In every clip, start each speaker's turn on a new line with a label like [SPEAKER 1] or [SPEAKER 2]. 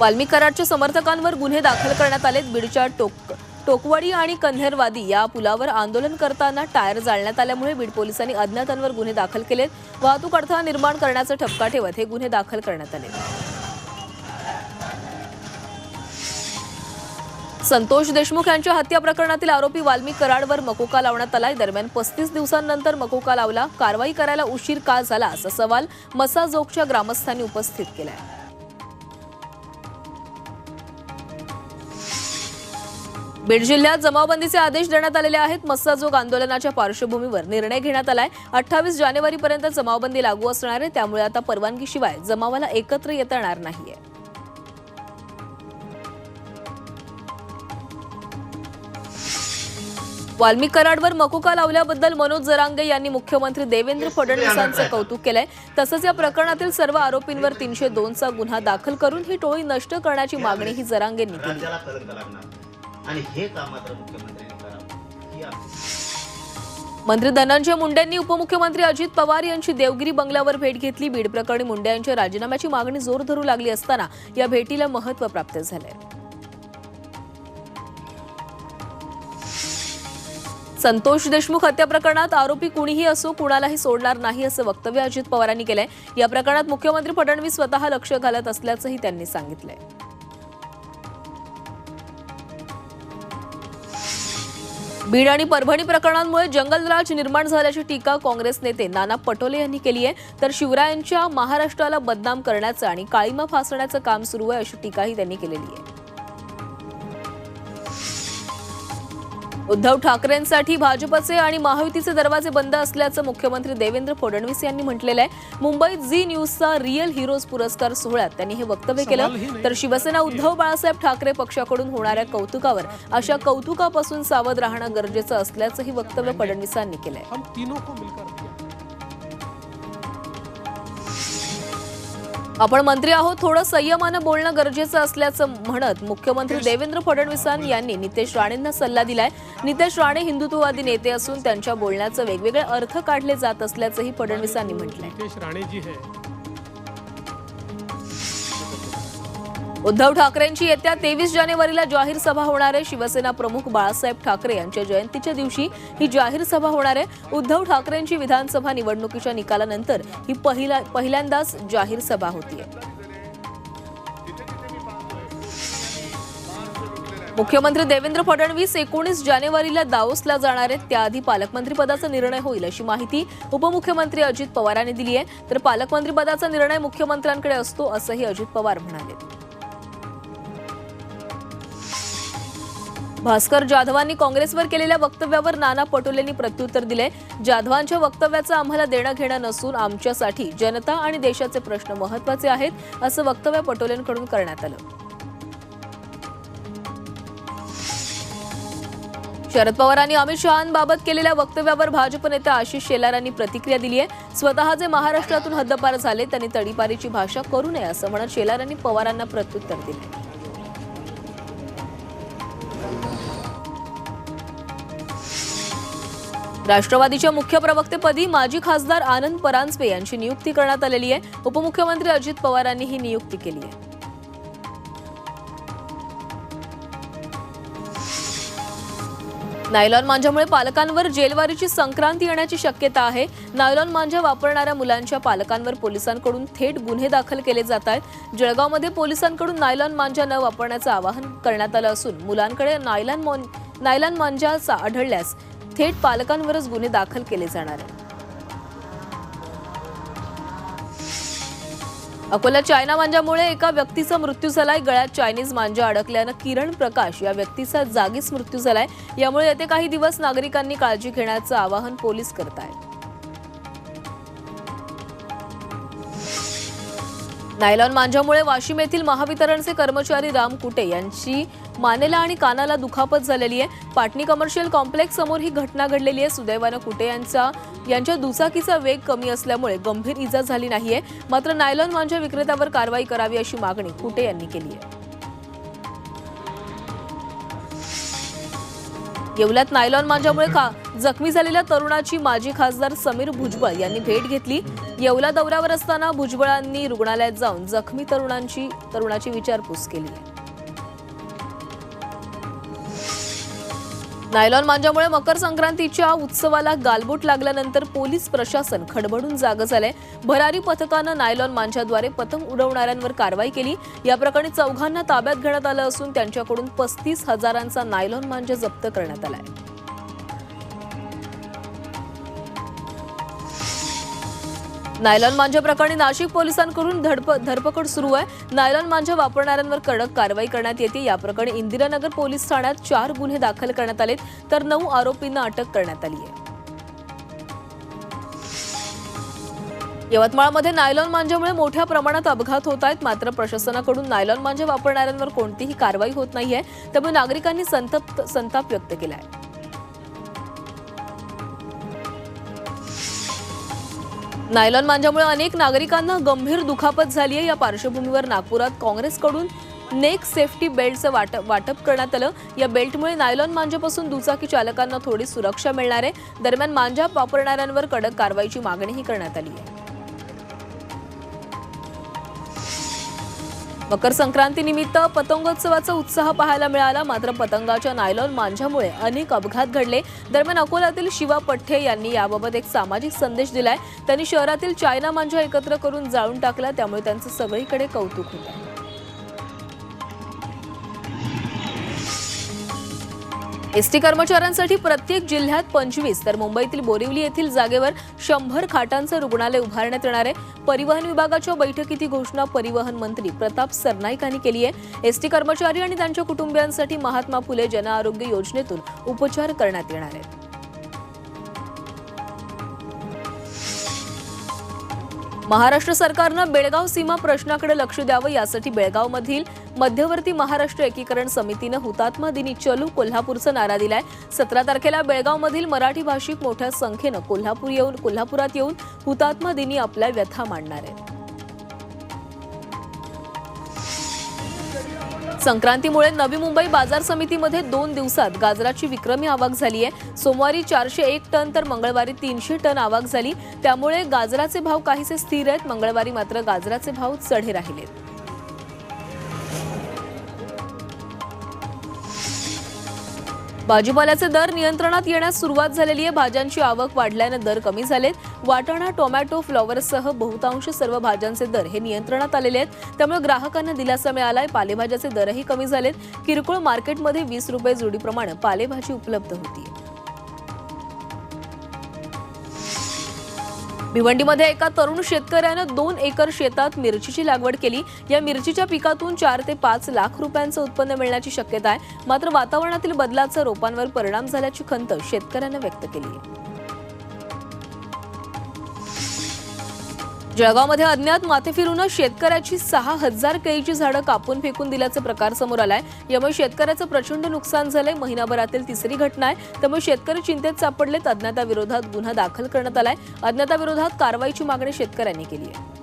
[SPEAKER 1] वाल्मी कराडच्या समर्थकांवर गुन्हे दाखल करण्यात आलेत. बीडच्या टोक टोकवाडी आणि कन्हेरवादी या पुलावर आंदोलन करताना टायर जाळण्यात आल्यामुळे बीड पोलिसांनी अज्ञातांवर गुन्हे दाखल केलेत. वाहतूक अडथळा निर्माण करण्याचा ठपका ठेवत हे गुन्हे दाखल करण्यात आले. संतोष देशमुख यांच्या हत्या प्रकरणातील आरोपी वाल्मी कराडवर मकोका लावण्यात आलाय. दरम्यान पस्तीस दिवसांनंतर मकोका लावला. कारवाई करायला उशीर का झाला असा सवाल मसाजोगच्या ग्रामस्थांनी उपस्थित केलाय. बीड जिल्ह्यात जमावबंदीचे आदेश देण्यात आलेले आहेत. मस्साजोग आंदोलनाच्या पार्श्वभूमीवर निर्णय घेण्यात आलाय. अठ्ठावीस जानेवारीपर्यंत जमावबंदी लागू असणार आहे. त्यामुळे आता परवानगीशिवाय जमावाला एकत्र येता येणार नाहीये. वाल्मिक कराडवर मकोका लावल्याबद्दल मनोज जरांगे यांनी मुख्यमंत्री देवेंद्र फडणवीसांचं कौतुक केलंय. तसंच या प्रकरणातील सर्व आरोपींवर तीनशे दोनचा गुन्हा दाखल करून ही टोळी नष्ट करण्याची मागणीही जरांगेंनी केली.
[SPEAKER 2] आणि हे काम मात्र मुख्यमंत्र्यांनी करावं. ही आपली
[SPEAKER 1] मंत्री धनंजय मुंडेंनी उपमुख्यमंत्री अजित पवार यांची देवगिरी बंगल्यावर भेट घेतली. बीड प्रकरणी मुंडे यांच्या राजीनाम्याची मागणी जोर धरू लागली असताना या भेटीला महत्त्व प्राप्त झालंय. संतोष देशमुख हत्या प्रकरणात आरोपी कुणीही असो कुणालाही सोडणार नाही असं वक्तव्य अजित पवारांनी केलंय. या प्रकरणात मुख्यमंत्री फडणवीस स्वतः लक्ष घालत असल्याचंही त्यांनी सांगितलंय. बीड आणि परभणी प्रकरणांमुळे जंगलराज निर्माण झाल्याची टीका काँग्रेस नेते नाना पटोले यांनी केली आहे. तर शिवरायांच्या महाराष्ट्राला बदनाम करण्याचं आणि काळीमा फासण्याचं काम सुरू आहे अशी टीकाही त्यांनी केलेली आहे. उद्धव ठाकरेंसाठी भाजपचे आणि महायुतीचे दरवाजे बंद असल्याचं मुख्यमंत्री देवेंद्र फडणवीस यांनी म्हटलेलं आहे. मुंबईत झी न्यूजचा रिअल हिरोज पुरस्कार सोहळ्यात त्यांनी हे वक्तव्य केलं. तर शिवसेना उद्धव बाळासाहेब ठाकरे पक्षाकडून होणाऱ्या कौतुकावर अशा कौतुकापासून सावध राहणं गरजेचं असल्याचंही वक्तव्य फडणवीसांनी केलंय. आपण मंत्री आहोत थोडं संयमानं बोलणं गरजेचं असल्याचं म्हणत मुख्यमंत्री देवेंद्र फडणवीसांनी यांनी नितेश राणेंना सल्ला दिलाय. नितेश राणे हिंदुत्ववादी नेते असून त्यांच्या बोलण्याचं वेगवेगळे अर्थ काढले जात असल्याचंही फडणवीसांनी म्हटलंय.
[SPEAKER 3] नितेश राणे जी है
[SPEAKER 1] उद्धव ठाकरेंची येत्या तेवीस जानेवारीला जाहीर सभा होणार आहे. शिवसेना प्रमुख बाळासाहेब ठाकरे यांच्या जयंतीच्या दिवशी ही जाहीर सभा होणार आहे. उद्धव ठाकरेंची विधानसभा निवडणुकीच्या निकालानंतर ही पहिला पहिल्यांदाच जाहीर सभा होतीये. मुख्यमंत्री देवेंद्र फडणवीस एकोणीस जानेवारीला दावोसला जाणार आहेत. त्याआधी पालकमंत्रीपदाचा निर्णय होईल अशी माहिती उपमुख्यमंत्री अजित पवारांनी दिली आहे. तर पालकमंत्रीपदाचा निर्णय मुख्यमंत्र्यांकडे असतो असंही अजित पवार म्हणाले. भास्कर जाधवांनी काँग्रेसवर केलेल्या वक्तव्यावर नाना पटोलेंनी प्रत्युत्तर दिले जाधवांच्या वक्तव्याचं आम्हाला देणं घेणं नसून आमच्यासाठी जनता आणि देशाचे प्रश्न महत्त्वाचे आहेत असं वक्तव्य पटोलेंकडून करण्यात आलं. शरद पवारांनी अमित शहांबाबत केलेल्या वक्तव्यावर भाजप नेते आशिष शेलारांनी प्रतिक्रिया दिली आहे. स्वतः जे महाराष्ट्रातून हद्दपार झाले त्यांनी तडीपारीची भाषा करू नये असं म्हणत शेलारांनी पवारांना प्रत्युत्तर दिले राष्ट्रवादीच्या मुख्य प्रवक्तेपदी माजी खासदार आनंद परांजपे यांची नियुक्ती करण्यात आलेली आहे. उपमुख्यमंत्री अजित पवारांनी ही नियुक्ती केली आहे. नायलॉन मांजामुळे पालकांवर जेलवारीची संक्रांती येण्याची शक्यता आहे. नायलॉन मांजा वापरणाऱ्या मुलांच्या पालकांवर पोलिसांकडून थेट गुन्हे दाखल केले जात आहेत. जळगावमध्ये पोलिसांकडून नायलॉन मांजा न वापरण्याचं आवाहन करण्यात आलं असून मुलांकडे नायलॉन मॉन- नायलॉन मांजाचा आढळल्यास थेट पालकांवरच गुन्हे दाखल केले जाणार आहेत. अकोला चायना मांजामुळे एका व्यक्तीचा मृत्यू झालाय. गळ्यात चायनीज मांजा अडकल्यानं किरण प्रकाश या व्यक्तीचा जागीच मृत्यू झालाय. यामुळे येते काही दिवस नागरिकांनी काळजी घेण्याचं आवाहन पोलीस करत आहेत. नायलॉन मांजामुळे वाशिम येथील महावितरणचे कर्मचारी राम कुटे यांची मानेला आणि कानाला दुखापत झालेली आहे. पाटणी कमर्शियल कॉम्प्लेक्स समोर ही घटना घडलेली आहे. सुदैवानं कुटे यांचा यांच्या दुचाकीचा वेग कमी असल्यामुळे गंभीर इजा झाली नाहीये. मात्र नायलॉन मांजा विक्रेत्यावर कारवाई करावी अशी मागणी कुटे यांनी केली आहे? येवल्यात नायलॉन मांजामुळे का जखमी झालेल्या तरुणाची माजी खासदार समीर भुजबळ यांनी भेट घेतली. येवला दौऱ्यावर असताना भुजबळांनी रुग्णालयात जाऊन जखमी तरुणांची तरुणाची विचारपूस केली नायलॉन मांजामुळे मकर संक्रांतीच्या उत्सवाला गालबोट लागल्यानंतर पोलीस प्रशासन खडबडून जागं झालंय. भरारी पथकानं नायलॉन मांजाद्वारे पतंग उडवणाऱ्यांवर कारवाई केली. या प्रकरणी चौघांना ताब्यात घेण्यात आलं असून त्यांच्याकडून पस्तीस हजारांचा नायलॉन मांजा जप्त करण्यात आला आहे नायलॉन मांजा प्रकरणी नाशिक पोलिसांकडून धडप धरपकड सुरू आहे. नायलॉन मांजा वापरणाऱ्यांवर कडक कारवाई करण्यात येते. या प्रकरणी इंदिरानगर पोलीस ठाण्यात चार गुन्हे दाखल करण्यात आलेत. तर नऊ आरोपींना अटक करण्यात आली आहे. यवतमाळमध्ये नायलॉन मांजामुळे मोठ्या प्रमाणात अपघात होत आहेत. मात्र प्रशासनाकडून नायलॉन मांजा वापरणाऱ्यांवर कोणतीही कारवाई होत नाहीये. त्यामुळे नागरिकांनी संतप्त संताप व्यक्त केला आहे नायलॉन मांजामुळे अनेक नागरिकांना गंभीर दुखापत झाली आहे. या पार्श्वभूमीवर नागपुरात काँग्रेसकडून नेक सेफ्टी बेल्टचं वाटप वाटप करण्यात आलं. या बेल्टमुळे नायलॉन मांजापासून दुचाकी चालकांना थोडी सुरक्षा मिळणार आहे. दरम्यान मांजा वापरणाऱ्यांवर कडक कारवाईची मागणीही करण्यात आली आहे. मकर संक्रांतीनिमित्त पतंगोत्सवाचा उत्साह पाहायला मिळाला. मात्र पतंगाच्या नायलॉन मांजामुळे अनेक अपघात घडले. दरम्यान अकोल्यातील शिवा पठ्ठे यांनी याबाबत एक सामाजिक संदेश दिलाय. त्यांनी शहरातील चायना मांजा एकत्र करून जाळून टाकला. त्यामुळे त्यांचं सगळीकडे कौतुक होतं एसटी कर्मचाऱ्यांसाठी प्रत्येक जिल्ह्यात पंचवीस तर मुंबईतील बोरिवली येथील जागेवर शंभर खाटांचं रुग्णालय उभारण्यात येणार आहे. परिवहन विभागाच्या बैठकीत ही घोषणा परिवहन मंत्री प्रताप सरनाईक यांनी केली आहे. एसटी कर्मचारी आणि त्यांच्या कुटुंबियांसाठी महात्मा फुले जनआरोग्य योजनेतून उपचार करण्यात येणार आहेत. महाराष्ट्र सरकारनं बेळगाव सीमा प्रश्नाकडे लक्ष द्यावं यासाठी बेळगावमधील मध्यवर्ती महाराष्ट्र एकीकरण समितीनं हुतात्मा दिनी चलू कोल्हापूरचा नारा दिलाय. सतरा तारखेला बेळगावमधील मराठी भाषिक मोठ्या संख्येनं कोल्हापूर येऊन कोल्हापुरात येऊन हुतात्मा दिनी आपल्या व्यथा मांडणार आहेत. संक्रांतीमुळे नवी मुंबई बाजार समितीमध्ये दोन दिवसात गाजराची विक्रमी आवक झाली आहे. सोमवारी चारशे एक टन तर मंगळवारी तीनशे टन आवक झाली. त्यामुळे गाजराचे भाव काहीसे स्थिर आहेत. मंगळवारी मात्र गाजराचे भाव चढे राहिलेत भाजीपाल्याचे दर नियंत्रणात येण्यास सुरुवात झालेली आहे. भाज्यांची आवक वाढल्यानं दर कमी झालेत. वाटाणा टोमॅटो फ्लॉवरसह बहुतांश सर्व भाज्यांचे दर हे नियंत्रणात आलेले आहेत. त्यामुळे ग्राहकांना दिलासा मिळालाय. पालेभाज्याचे दरही कमी झालेत. किरकोळ मार्केटमध्ये वीस रुपये जोडीप्रमाणे पालेभाजी उपलब्ध होती भिवंडीमध्ये एका तरुण शेतकऱ्यानं दोन एकर शेतात मिरचीची लागवड केली. या मिरचीच्या पिकातून चार ते पाच लाख रुपयांचं उत्पन्न मिळण्याची शक्यता आहे. मात्र वातावरणातील बदलाचा रोपांवर परिणाम झाल्याची खंत शेतकऱ्यानं व्यक्त केली आहे. जळगावमध्ये अज्ञात माथे फिरून शेतकऱ्याची सहा हजार केळीची झाडं कापून फेकून दिल्याचा प्रकार समोर आलाय. यामुळे शेतकऱ्याचं प्रचंड नुकसान झालंय. महिनाभरातील तिसरी घटना आहे. त्यामुळे शेतकरी चिंतेत सापडलेत. अज्ञाताविरोधात गुन्हा दाखल करण्यात आलाय. अज्ञाताविरोधात कारवाईची मागणी शेतकऱ्यांनी केली आहे.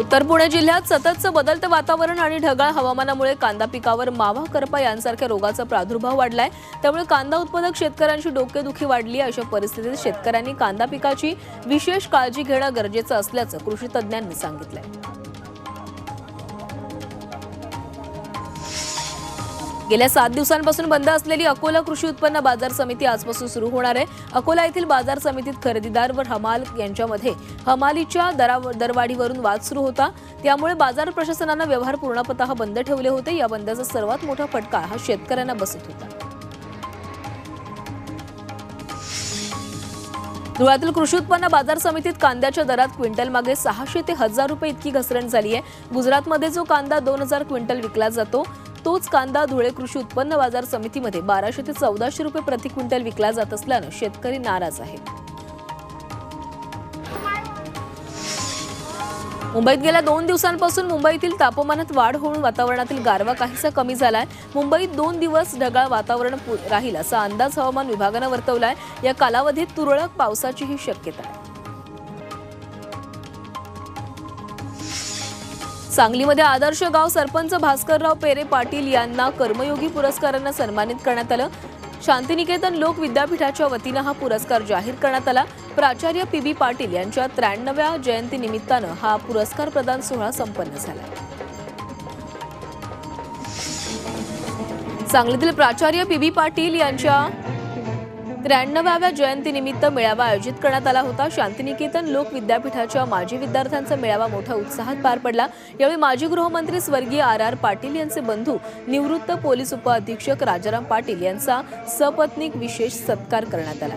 [SPEAKER 1] उत्तर पुणे जिल्ह्यात सततचं बदलतं वातावरण आणि ढगाळ हवामानामुळे कांदा पिकावर मावा करपा यांसारख्या रोगाचा प्रादुर्भाव वाढलाय. त्यामुळे कांदा उत्पादक शेतकऱ्यांची डोकेदुखी वाढली आहे अशा परिस्थितीत शेतकऱ्यांनी कांदा पिकाची विशेष काळजी घेणं गरजेचं असल्याचं कृषी तज्ज्ञांनी सांगितलंय. गेल्या सात दिवसांपासून बंद असलेली अकोला कृषी उत्पन्न बाजार समिती आजपासून सुरू होणार आहे. अकोला येथील बाजार समितीत खरेदीदार व हमाल यांच्यामध्ये हमालीच्या दरा दरवाढीवरून वाद सुरू होता. त्यामुळे बाजार प्रशासनानं व्यवहार पूर्णपत बंद ठेवले होते. या बंदचा सर्वात मोठा फटका हा शेतकऱ्यांना बसत होता. धुळ्यातील कृषी उत्पन्न बाजार समितीत कांद्याच्या दरात क्विंटल मागे सहाशे ते हजार रुपये इतकी घसरण झाली आहे. गुजरातमध्ये जो कांदा दोन हजार क्विंटल विकला जातो तोच कांदा धुळे कृषी उत्पन्न बाजार समितीमध्ये बाराशे ते चौदाशे रुपये प्रति क्विंटल विकला जात असल्यानं शेतकरी नाराज आहेत मुंबईत गेल्या दोन दिवसांपासून मुंबईतील तापमानात वाढ होऊन वातावरणातील गारवा काहीसा कमी झालाय. मुंबईत दोन दिवस ढगाळ वातावरण पु- राहील असा अंदाज हवामान विभागानं वर्तवला आहे या कालावधीत तुरळक पावसाचीही शक्यता आहे. सांगलीमध्ये आदर्श गाव सरपंच भास्करराव पेरे पाटील यांना कर्मयोगी पुरस्कारानं सन्मानित करण्यात आलं. शांतिनिकेतन लोक विद्यापीठाच्या वतीनं हा पुरस्कार जाहीर करण्यात आला. प्राचार्य पी बी पाटील यांच्या त्र्याण्णव्या जयंतीनिमित्तानं हा पुरस्कार प्रदान सोहळा संपन्न झाला. सांगलीतील प्राचार्य पी बी पाटील यांच्या त्र्याण्णवाव्या जयंतीनिमित्त मेळावा आयोजित करण्यात आला होता. शांतिनिकेतन लोक विद्यापीठाच्या माजी विद्यार्थ्यांचा मेळावा मोठ्या उत्साहात पार पडला. यावेळी माजी गृहमंत्री स्वर्गीय आर आर पाटील यांचे बंधू निवृत्त पोलीस उपअधीक्षक राजाराम पाटील यांचा सपत्नीक विशेष सत्कार करण्यात आला.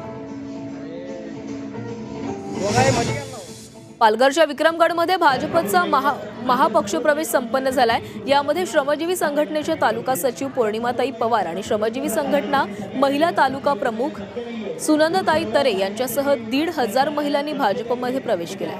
[SPEAKER 1] पालघरच्या विक्रमगडमध्ये भाजपचा महा महापक्षप्रवेश संपन्न झालाय. यामध्ये श्रमजीवी संघटनेच्या तालुका सचिव पौर्णिमाताई पवार आणि श्रमजीवी संघटना महिला तालुका प्रमुख सुनंदताई तरे यांच्यासह दीड हजार महिलांनी भाजपमध्ये प्रवेश केला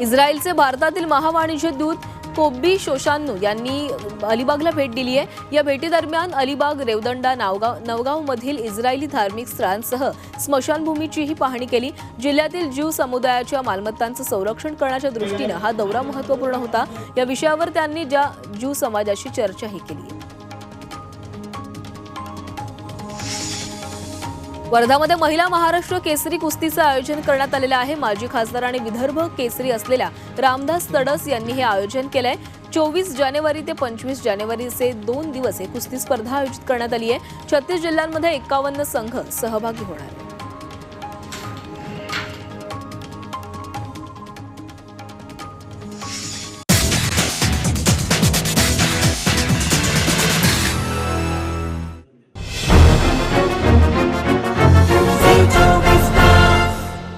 [SPEAKER 1] इस्रायलचे भारतातील महावाणिज्य दूत कोब्बी शोशान्नू यांनी अलिबागला भेट दिली आहे. या भेटीदरम्यान अलिबाग रेवदंडा नावगाव नवगावमधील इस्रायली धार्मिक स्थळांसह स्मशानभूमीचीही पाहणी केली. जिल्ह्यातील ज्यू समुदायाच्या मालमत्तांचं संरक्षण करण्याच्या दृष्टीनं हा दौरा महत्त्वपूर्ण होता. या विषयावर त्यांनी ज्या ज्यू समाजाशी चर्चाही केली. वर्धामध्ये महिला महाराष्ट्र केसरी कुस्तीचं आयोजन करण्यात आलेलं आहे. माजी खासदार आणि विदर्भ केसरी असलेल्या रामदास तडस यांनी हे आयोजन केलंय. चोवीस जानेवारी ते पंचवीस जानेवारीचे दोन दिवस हे कुस्ती स्पर्धा आयोजित करण्यात आली आहे. छत्तीस जिल्ह्यांमध्ये एकावन्न संघ सहभागी होणार